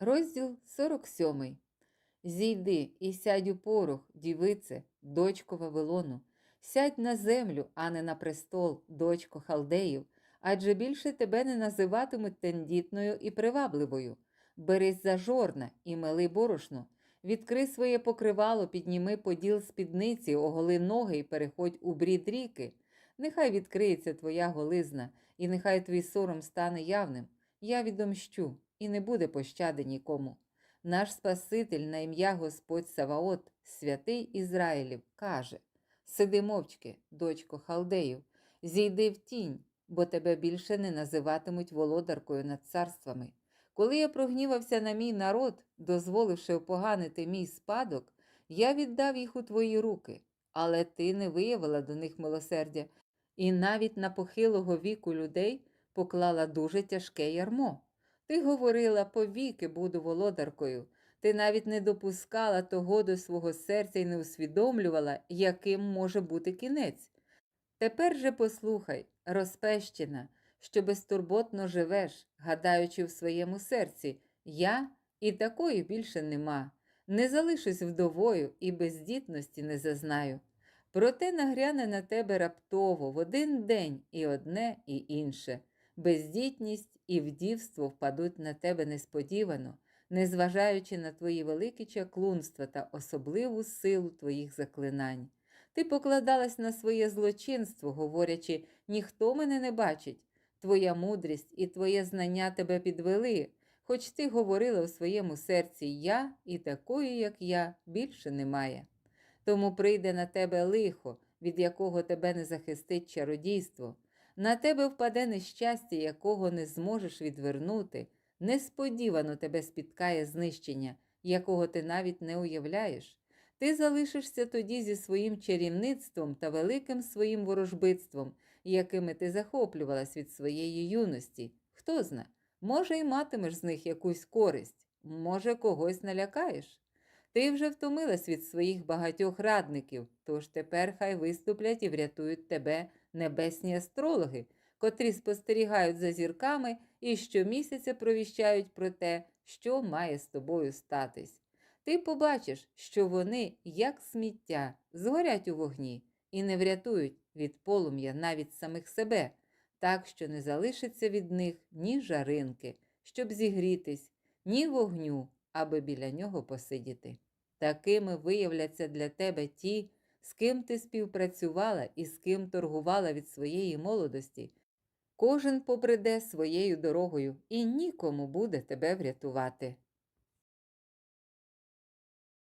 Розділ 47. Зійди і сядь у порох, дівице, дочко Вавилону. Сядь на землю, а не на престол, дочко халдеїв, адже більше тебе не називатимуть тендітною і привабливою. Берись за жорна і мели борошно. Відкри своє покривало, підніми поділ спідниці, оголи ноги і переходь у брід ріки. Нехай відкриється твоя голизна, і нехай твій сором стане явним. Я відомщу, і не буде пощади нікому. Наш Спаситель на ім'я Господь Саваот, святий Ізраїлів, каже: Сиди мовчки, дочко халдеїв, зійди в тінь, бо тебе більше не називатимуть володаркою над царствами. Коли я прогнівався на мій народ, дозволивши опоганити мій спадок, я віддав їх у твої руки, але ти не виявила до них милосердя, і навіть на похилого віку людей поклала дуже тяжке ярмо. Ти говорила, повіки буду володаркою. Ти навіть не допускала того до свого серця і не усвідомлювала, яким може бути кінець. Тепер же послухай, розпещена, що безтурботно живеш, гадаючи в своєму серці, я і такої більше нема, не залишусь вдовою і бездітності не зазнаю. Проте нагряне на тебе раптово в один день і одне, і інше. Бездітність і вдівство впадуть на тебе несподівано, незважаючи на твої великі чаклунства та особливу силу твоїх заклинань. Ти покладалась на своє злочинство, говорячи, ніхто мене не бачить. Твоя мудрість і твоє знання тебе підвели, хоч ти говорила у своєму серці Я і такої, як я, більше немає. Тому прийде на тебе лихо, від якого тебе не захистить чародійство. На тебе впаде нещастя, якого не зможеш відвернути. Несподівано тебе спіткає знищення, якого ти навіть не уявляєш. Ти залишишся тоді зі своїм чарівництвом та великим своїм ворожбитством, якими ти захоплювалась від своєї юності. Хто зна, може, й матимеш з них якусь користь, може, когось налякаєш. Ти вже втомилась від своїх багатьох радників, тож тепер хай виступлять і врятують тебе небесні астрологи, котрі спостерігають за зірками і щомісяця провіщають про те, що має з тобою статись. Ти побачиш, що вони, як сміття, згорять у вогні і не врятують від полум'я навіть самих себе, так що не залишиться від них ні жаринки, щоб зігрітись, ні вогню, аби біля нього посидіти. Такими виявляться для тебе ті, з ким ти співпрацювала і з ким торгувала від своєї молодості. Кожен побреде своєю дорогою і нікому буде тебе врятувати.